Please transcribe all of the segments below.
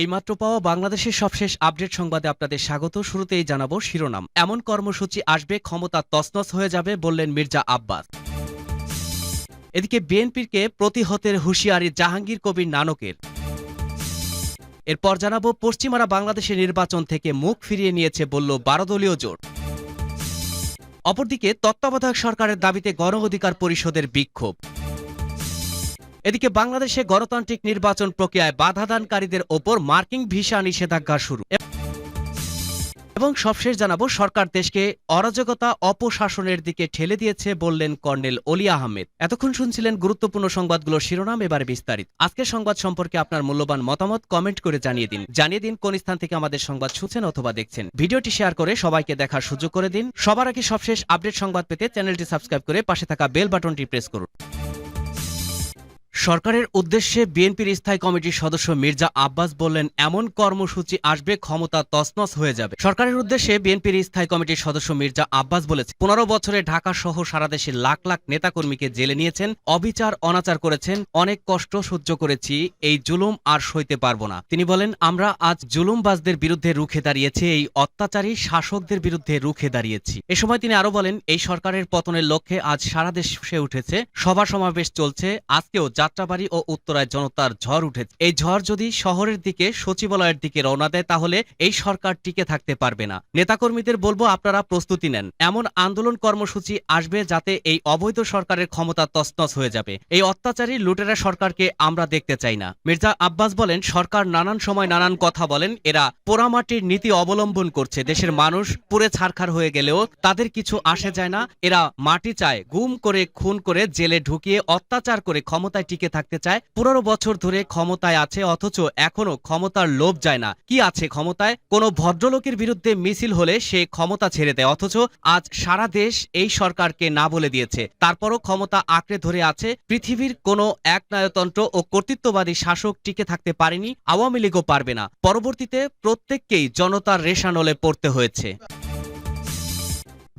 এইমাত্র পাওয়া বাংলাদেশের সবশেষ আপডেট সংবাদে আপনাদের স্বাগত। শুরুতেই জানাব শিরোনাম। এমন কর্মসূচি আসবে, ক্ষমতা তছনছ হয়ে যাবে বললেন মির্জা আব্বাস। এদিকে বিএনপিকে প্রতিহতের হুঁশিয়ারি জাহাঙ্গীর কবির নানকের। এরপর জানাব, পশ্চিমারা বাংলাদেশের নির্বাচন থেকে মুখ ফিরিয়ে নিয়েছে বলল বারো দলীয় জোট। অপরদিকে তত্ত্বাবধায়ক সরকারের দাবিতে গণ অধিকার পরিষদের বিক্ষোভ। এদিকে বাংলাদেশে গণতান্ত্রিক নির্বাচন প্রক্রিয়ায় বাধাদানকারীদের ওপর মার্কিং ভিসা নিষেধাজ্ঞা শুরু। এবং সবশেষ জানাব, সরকার দেশকে অরাজকতা, অপশাসনের দিকে ঠেলে দিয়েছে বললেন কর্নেল অলি আহমেদ। এতক্ষণ শুনছিলেন গুরুত্বপূর্ণ সংবাদগুলোর শিরোনাম, এবারে বিস্তারিত। আজকের সংবাদ সম্পর্কে আপনার মূল্যবান মতামত কমেন্ট করে জানিয়ে দিন। জানিয়ে দিন কোন স্থান থেকে আমাদের সংবাদ শুনছেন অথবা দেখছেন। ভিডিওটি শেয়ার করে সবাইকে দেখার সুযোগ করে দিন। সবার আগে সবশেষ আপডেট সংবাদ পেতে চ্যানেলটি সাবস্ক্রাইব করে পাশে থাকা বেল বাটনটি প্রেস করুন। সরকারের উদ্দেশ্যে বিএনপির স্থায়ী কমিটির সদস্য মির্জা আব্বাস বললেন, এমন কর্মসূচি আসবে, ক্ষমতা তছনছ হয়ে যাবে। সরকারের উদ্দেশ্যে বিএনপির স্থায়ী কমিটির সদস্য মির্জা আব্বাস বলেছে পনেরো বছরে ঢাকা সহ সারা দেশের লাখ লাখ নেতাকর্মীকে জেলে নিয়েছেন, অবিচার, অনাচার করেছেন, অনেক কষ্ট সহ্য করেছি, এই জুলুম আর সইতে পারব না। তিনি বলেন, আমরা আজ জুলুমবাজদের বিরুদ্ধে রুখে দাঁড়িয়েছি, এই অত্যাচারী শাসকদের বিরুদ্ধে রুখে দাঁড়িয়েছি। এ সময় তিনি আরও বলেন, এই সরকারের পতনের লক্ষ্যে আজ সারা দেশ উঠেছে, সভা সমাবেশ চলছে, আজকেও যাত্রাবাড়ি ও উত্তরায় জনতার ঝড় উঠেছে এই ঝড় যদি শহরের দিকে, সচিবালয়ের দিকে রওনা দেয়, তাহলে এই সরকার টিকে থাকতে পারবে না। নেতাকর্মীদের বলব, আপনারা প্রস্তুতি নেন। এমন আন্দোলন কর্মসূচি আসবে যাতে এই অবৈধ সরকারের ক্ষমতা তছনছ হয়ে যাবে। এই অত্যাচারী লুটেরা সরকারকে আমরা দেখতে চাই না। মির্জা আব্বাস বলেন, সরকার নানান সময় নানান কথা বলেন, এরা পোড়ামাটির নীতি অবলম্বন করছে। দেশের মানুষ পুরে ছারখার হয়ে গেলেও তাদের কিছু আসে যায় না। এরা মাটি চায়, গুম করে, খুন করে, জেলে ঢুকিয়ে অত্যাচার করে ক্ষমতায় টিকে থাকতে চায়। পনেরো বছর ধরে ক্ষমতায় আছে, অথচ এখনও ক্ষমতার লোভ যায় না। কি আছে ক্ষমতায়? কোনো ভদ্রলোকের বিরুদ্ধে মিছিল হলে সে ক্ষমতা ছেড়ে দেয়, অথচ আজ সারা দেশ এই সরকারকে না বলে দিয়েছে। তারপরও ক্ষমতা আঁকড়ে ধরে আছে, পৃথিবীর কোনো একনায়তন্ত্র ও কর্তৃত্ববাদী শাসক টিকে থাকতে পারেনি, আওয়ামী লীগও পারবে না। পরবর্তীতে প্রত্যেককেই জনতার রেশানলে পড়তে হয়েছে।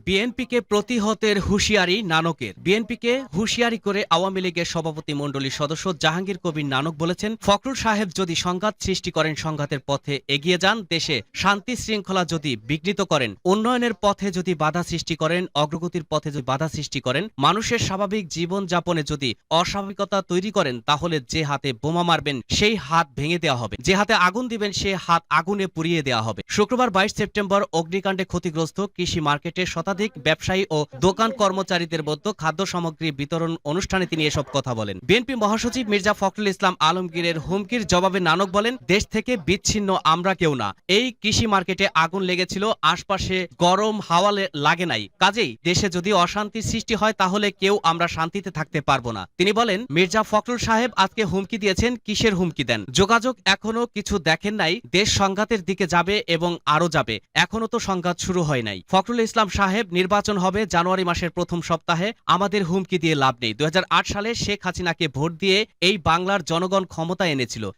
বিএনপিকে প্রতিহতের হুঁশিয়ারি নানকের। বিএনপিকে হুঁশিয়ারি করে আওয়ামী লীগের সভাপতি মণ্ডলীর সদস্য জাহাঙ্গীর কবির নানক বলেছেন, ফখরুল সাহেব যদি সংঘাত সৃষ্টি করেন, সংঘাতের পথে এগিয়ে যান, দেশে শান্তি শৃঙ্খলা যদি বিঘ্নিত করেন, উন্নয়নের পথে যদি বাধা সৃষ্টি করেন, অগ্রগতির পথে যদি বাধা সৃষ্টি করেন, মানুষের স্বাভাবিক জীবন যাপনে যদি অস্বাভাবিকতা তৈরি করেন, তাহলে যে হাতে বোমা মারবেন, সেই হাত ভেঙে দেওয়া হবে। যে হাতে আগুন দিবেন, সে হাত আগুনে পুড়িয়ে দেওয়া হবে। শুক্রবার বাইশ সেপ্টেম্বর অগ্নিকাণ্ডে ক্ষতিগ্রস্ত কৃষি মার্কেটের শতাধিক ব্যবসায়ী ও দোকান কর্মচারীদের মধ্যে খাদ্য সামগ্রী বিতরণ অনুষ্ঠানে তিনি এসব কথা বলেন। বিএনপি মহাসচিব মির্জা ফখরুল ইসলাম আলমগীরের হুমকির জবাবে নানক বলেন, দেশ থেকে বিচ্ছিন্ন, আমরা কেউ না। এই কৃষি মার্কেটে আগুন লেগেছিল, আশপাশে গরম হাওয়া লাগে নাই। কাজেই দেশে যদি অশান্তির সৃষ্টি হয়, তাহলে কেউ আমরা শান্তিতে থাকতে পারব না। তিনি বলেন, মির্জা ফখরুল সাহেব আজকে হুমকি দিয়েছেন, কিসের হুমকি দেন? যোগাযোগ এখনও কিছু দেখেন নাই, দেশ সংঘাতের দিকে যাবে এবং আরও যাবে। এখনও তো সংঘাত শুরু হয় নাই। ফখরুল ইসলাম সাহেব নির্বাচন হবে জানুয়ারি মাসের প্রথম সপ্তাহে। আমাদের হুমকি দিয়ে লাভ নেই। দু হাজার আট সালে শেখ হাসিনাকে ভোট দিয়ে এই বাংলার জনগণ ক্ষমতা এনেছিল।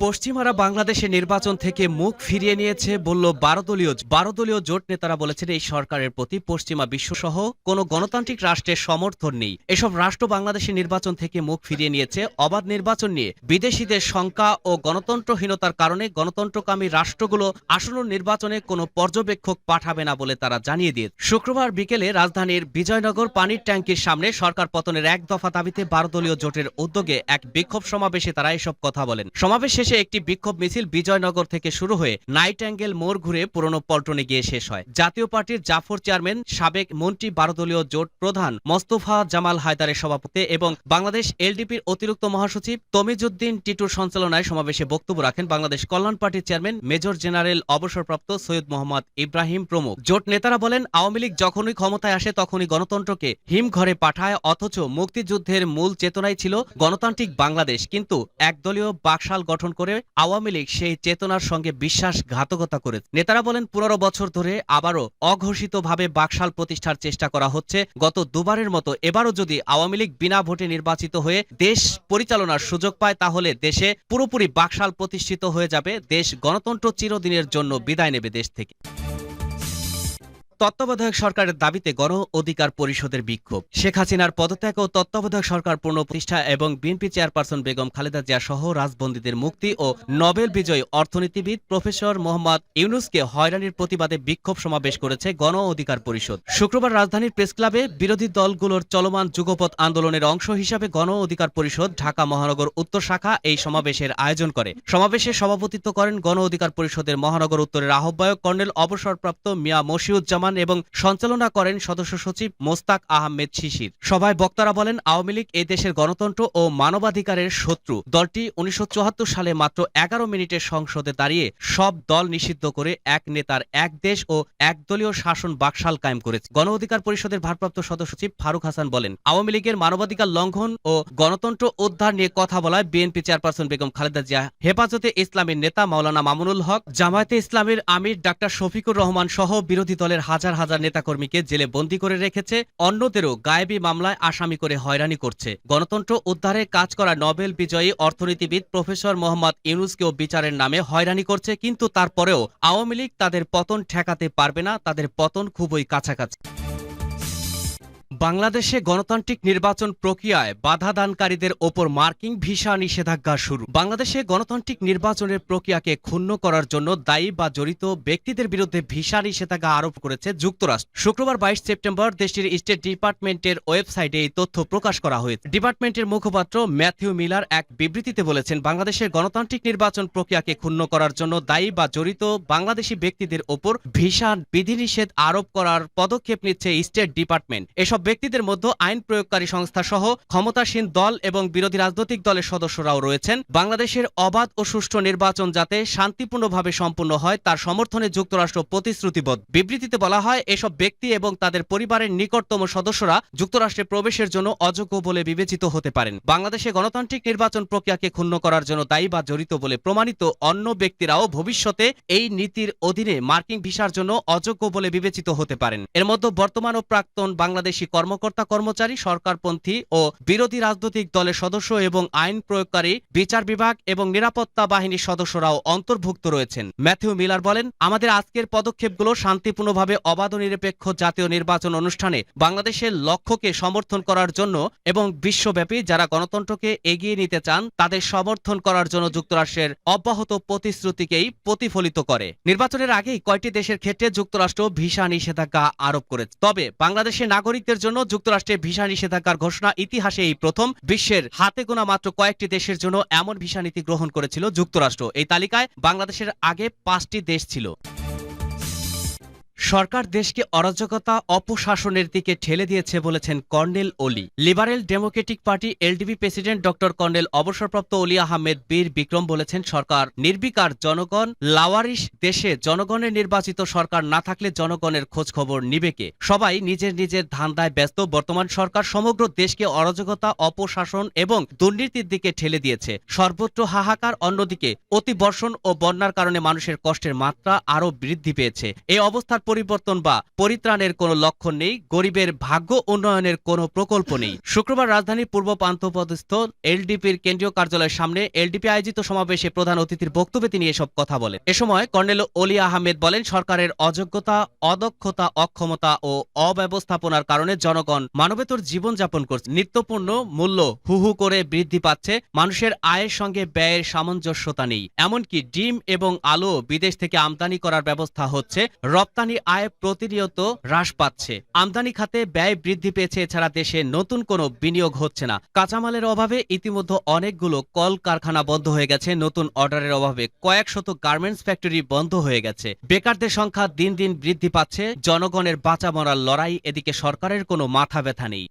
পশ্চিমারা বাংলাদেশে নির্বাচন থেকে মুখ ফিরিয়ে নিয়েছে বলল বারো দলীয় বারো দলীয় জোট নেতারা বলেছেন এই সরকারের প্রতি পশ্চিমা বিশ্বসহ কোনো গণতান্ত্রিক রাষ্ট্রের সমর্থন নেই। এসব রাষ্ট্র বাংলাদেশের নির্বাচন থেকে মুখ ফিরিয়ে নিয়েছে অবাধ নির্বাচন নিয়ে। বিদেশিদের শঙ্কা ও গণতন্ত্রহীনতার কারণে গণতন্ত্রকামী রাষ্ট্রগুলো আসন্ন নির্বাচনে কোনো পর্যবেক্ষক পাঠাবে না বলে তারা জানিয়ে দিয়ে শুক্রবার বিকেলে রাজধানীর বিজয়নগর পানির ট্যাঙ্কির সামনে সরকার পতনের এক দফা দাবিতে বারো দলীয় জোটের উদ্যোগে এক বিক্ষোভ সমাবেশে তারা এসব কথা বলেন। সমাবেশ শেষে একটি বিক্ষোভ মিছিল বিজয়নগর থেকে শুরু হয়ে নাইট অ্যাঙ্গেল মোড় ঘুরে পুরনো পল্টনে গিয়ে শেষ হয়। জাতীয় পার্টির জাফর চেয়ারম্যান, সাবেক মন্ত্রী বারো দলীয় জোট প্রধান মোস্তফা জামাল হায়দারের সভাপতি এবং বাংলাদেশ এলডিপির অতিরিক্ত মহাসচিব তমিজুদ্দিন টিটুর সঞ্চালনায় সমাবেশে বক্তব্য রাখেন বাংলাদেশ কল্যাণ পার্টির চেয়ারম্যান, মেজর জেনারেল অবসরপ্রাপ্ত সৈয়দ মোহাম্মদ ইব্রাহিম প্রমুখ। জোট নেতারা বলেন, আওয়ামী লীগ যখনই ক্ষমতায় আসে তখনই গণতন্ত্রকে হিমঘরে পাঠায়, অথচ মুক্তিযুদ্ধের মূল চেতনাই ছিল গণতান্ত্রিক বাংলাদেশ। কিন্তু একদলীয় বাকশাল গঠন করে আওয়ামী লীগ সেই চেতনার সঙ্গে বিশ্বাসঘাতকতা করে নেতারা বলেন, পনেরো বছর ধরে আবারও অঘোষিতভাবে বাকশাল প্রতিষ্ঠার চেষ্টা করা হচ্ছে। গত দুবারের মতো এবারও যদি আওয়ামী লীগ বিনা ভোটে নির্বাচিত হয়ে দেশ পরিচালনার সুযোগ পায়, তাহলে দেশে পুরোপুরি বাকশাল প্রতিষ্ঠিত হয়ে যাবে। দেশ গণতন্ত্র চিরদিনের জন্য বিদায় নেবে দেশ থেকে। তত্ত্বাবধায়ক সরকারের দাবিতে গণ অধিকার পরিষদের বিক্ষোভ। শেখ হাসিনার পদত্যাগ ও তত্ত্বাবধায়ক সরকার পূর্ণ প্রতিষ্ঠা এবং বিএনপি চেয়ারপারসন বেগম খালেদা জিয়া সহ রাজবন্দীদের মুক্তি ও নোবেল বিজয়ী অর্থনীতিবিদ প্রফেসর মোহাম্মদ ইউনুসকে হয়রানির প্রতিবাদে বিক্ষোভ সমাবেশ করেছে গণ অধিকার পরিষদ। শুক্রবার রাজধানীর প্রেস ক্লাবে বিরোধী দলগুলোর চলমান যুগপথ আন্দোলনের অংশ হিসাবে গণ অধিকার পরিষদ ঢাকা মহানগর উত্তর শাখা এই সমাবেশের আয়োজন করে। সমাবেশে সভাপতিত্ব করেন গণ অধিকার পরিষদের মহানগর উত্তরের আহ্বায়ক কর্নেল অবসরপ্রাপ্ত মিয়া মশিউজ্জামান এবং সঞ্চালনা করেন সদস্য সচিব মোস্তাক আহমেদ শিশির। সভায় বক্তারা বলেন, আওয়ামী লীগ এই দেশের গণতন্ত্র ও মানবাধিকারের শত্রু। দলটি উনিশশো সালে মাত্র এগারো মিনিটের সংসদে দাঁড়িয়ে সব দল নিষিদ্ধ করে এক নেতার এক দেশ ও একদলীয় শাসন বাকশাল কায়েম করেছে। গণ অধিকার পরিষদের ভারপ্রাপ্ত সদস্য সচিব ফারুক হাসান বলেন, আওয়ামী লীগের মানবাধিকার লঙ্ঘন ও গণতন্ত্র উদ্ধার নিয়ে কথা বলায় বিএনপি চেয়ারপারসন বেগম খালেদা জিয়া। হেফাজতে ইসলামের নেতা মাওলানা মামুনুল হক, জামায়াতে ইসলামের আমির ডাক্তার শফিকুর রহমান সহ বিরোধী দলের হাজার হাজার নেতাকর্মীকে জেলে বন্দি করে রেখেছে, অন্যদেরও গায়েবি মামলায় আসামি করে হয়রানি করছে। গণতন্ত্র উদ্ধারে কাজ করা নোবেল বিজয়ী অর্থনীতিবিদ প্রফেসর মোহাম্মদ ইউনুসকেও বিচারের নামে হয়রানি করছে, কিন্তু তারপরেও আওয়ামী লীগ তাদের পতন ঠেকাতে পারবে না, তাদের পতন খুবই কাছাকাছি। বাংলাদেশে গণতান্ত্রিক নির্বাচন প্রক্রিয়ায় বাধা দানকারীদের ওপর মার্কিং ভিসা নিষেধাজ্ঞা শুরু। বাংলাদেশে গণতান্ত্রিক নির্বাচনের প্রক্রিয়াকে ক্ষুণ্ণ করার জন্য দায়ী বা জড়িত ব্যক্তিদের বিরুদ্ধে ভিসা নিষেধাজ্ঞা আরোপ করেছে যুক্তরাষ্ট্র। শুক্রবার বাইশ সেপ্টেম্বর দেশটির স্টেট ডিপার্টমেন্টের ওয়েবসাইটে এই তথ্য প্রকাশ করা হয়েছে। ডিপার্টমেন্টের মুখপাত্র ম্যাথিউ মিলার এক বিবৃতিতে বলেছেন, বাংলাদেশের গণতান্ত্রিক নির্বাচন প্রক্রিয়াকে ক্ষুণ্ণ করার জন্য দায়ী বা জড়িত বাংলাদেশি ব্যক্তিদের ওপর ভিসা বিধিনিষেধ আরোপ করার পদক্ষেপ নিচ্ছে স্টেট ডিপার্টমেন্ট। এসব ব্যক্তিদের মধ্যে আইন প্রয়োগকারী সংস্থা সহ ক্ষমতাসীন দল এবং বিরোধী রাজনৈতিক দলের সদস্যরাও রয়েছেন। বাংলাদেশের অবাধ ও সুষ্ঠু নির্বাচন যাতে শান্তিপূর্ণভাবে সম্পূর্ণ হয়, তার সমর্থনে যুক্তরাষ্ট্র প্রতিশ্রুতিবদ্ধ। বিবৃতিতে বলা হয়, এসব ব্যক্তি এবং তাদের পরিবারের নিকটতম সদস্যরা যুক্তরাষ্ট্রে প্রবেশের জন্য অযোগ্য বলে বিবেচিত হতে পারেন। বাংলাদেশে গণতান্ত্রিক নির্বাচন প্রক্রিয়াকে ক্ষুণ্ণ করার জন্য দায়ী বা জড়িত বলে প্রমাণিত অন্য ব্যক্তিরাও ভবিষ্যতে এই নীতির অধীনে মার্কিন ভিসার জন্য অযোগ্য বলে বিবেচিত হতে পারেন। এর মধ্যে বর্তমান ও প্রাক্তন বাংলাদেশি কর্মকর্তা কর্মচারী, সরকারপন্থী ও বিরোধী রাজনৈতিক দলের সদস্য এবং আইন প্রয়োগকারী, বিচার বিভাগ এবং নিরাপত্তা বাহিনীর সদস্যরাও অন্তর্ভুক্ত রয়েছেন। ম্যাথিউ মিলার বলেন, আমাদের আজকের পদক্ষেপগুলো শান্তিপূর্ণভাবে অবাধ নিরপেক্ষ জাতীয় নির্বাচন অনুষ্ঠানে বাংলাদেশের লক্ষ্যকে সমর্থন করার জন্য এবং বিশ্বব্যাপী যারা গণতন্ত্রকে এগিয়ে নিতে চান, তাদের সমর্থন করার জন্য যুক্তরাষ্ট্রের অব্যাহত প্রতিশ্রুতিকেই প্রতিফলিত করে। নির্বাচনের আগেই কয়টি দেশের ক্ষেত্রে যুক্তরাষ্ট্র ভিসা নিষেধাজ্ঞা আরোপ করেছে। তবে বাংলাদেশের নাগরিকদের জন্য যুক্তরাষ্ট্রে ভিসা নিষেধাজ্ঞার ঘোষণা ইতিহাসে এই প্রথম। বিশ্বের হাতে গোনা মাত্র কয়েকটি দেশের জন্য এমন ভিসা নীতি গ্রহণ করেছিল যুক্তরাষ্ট্র। এই তালিকায় বাংলাদেশের আগে পাঁচটি দেশ ছিল। সরকার দেশকে অরাজকতা, অপশাসনের দিকে ঠেলে দিয়েছে বলেছেন colonel Oli. Liberal democratic party LDP president doctor colonel অবসরপ্রাপ্ত অলি আহমেদ বীর বিক্রম বলেছেন, সরকার নির্বিকার জনগণ, লাওয়ারিশ দেশে জনগণের নির্বাচিত সরকার না থাকলে জনগণের খোঁজ খবর নিবে কে? সবাই নিজের নিজের ধান্দায় ব্যস্ত, বর্তমান সরকার সমগ্র দেশকে অরাজকতা, অপশাসন এবং দুর্নীতির দিকে ঠেলে দিয়েছে। সর্বত্র হাহাকার, অন্যদিকে অতিবর্ষণ ও বন্যার কারণে মানুষের কষ্টের মাত্রা আরও বৃদ্ধি পেয়েছে। এই অবস্থার পরিবর্তন বা পরিত্রাণের কোনো লক্ষণ নেই, গরিবের ভাগ্য উন্নয়নের কোনো প্রকল্প নেই। শুক্রবার রাজধানীর পূর্ব প্রান্তপদস্থ এলডিপির কেন্দ্রীয় কার্যালয়ের সামনে এলডিপি আয়োজিত সমাবেশে প্রধান অতিথির বক্তব্যে তিনি এসব কথা বলেন। এ সময় কর্নেল অলি আহমেদ বলেন, সরকারের অযোগ্যতা, অদক্ষতা, অক্ষমতা ও অব্যবস্থাপনার কারণে জনগণ মানবেতর জীবনযাপন করছে। নিত্যপূর্ণ মূল্য হু হু করে বৃদ্ধি পাচ্ছে, মানুষের আয়ের সঙ্গে ব্যয়ের সামঞ্জস্যতা নেই। এমনকি ডিম এবং আলো বিদেশ থেকে আমদানি করার ব্যবস্থা হচ্ছে, রপ্তানি আয় প্রতিনিয়ত হ্রাস পাচ্ছে। আমদানি খাতে ব্যয় বৃদ্ধি পেয়েছে, এছাড়া দেশে নতুন কোনো বিনিয়োগ হচ্ছে না। কাঁচামালের অভাবে ইতিমধ্যে অনেকগুলো কল কারখানা বন্ধ হয়ে গেছে। নতুন অর্ডারের অভাবে কয়েক শত গার্মেন্টস ফ্যাক্টরি বন্ধ হয়ে গেছে। বেকারদের সংখ্যা দিন দিন বৃদ্ধি পাচ্ছে। জনগণের বাঁচা মরার লড়াই, এদিকে সরকারের কোনো মাথা ব্যথা নেই।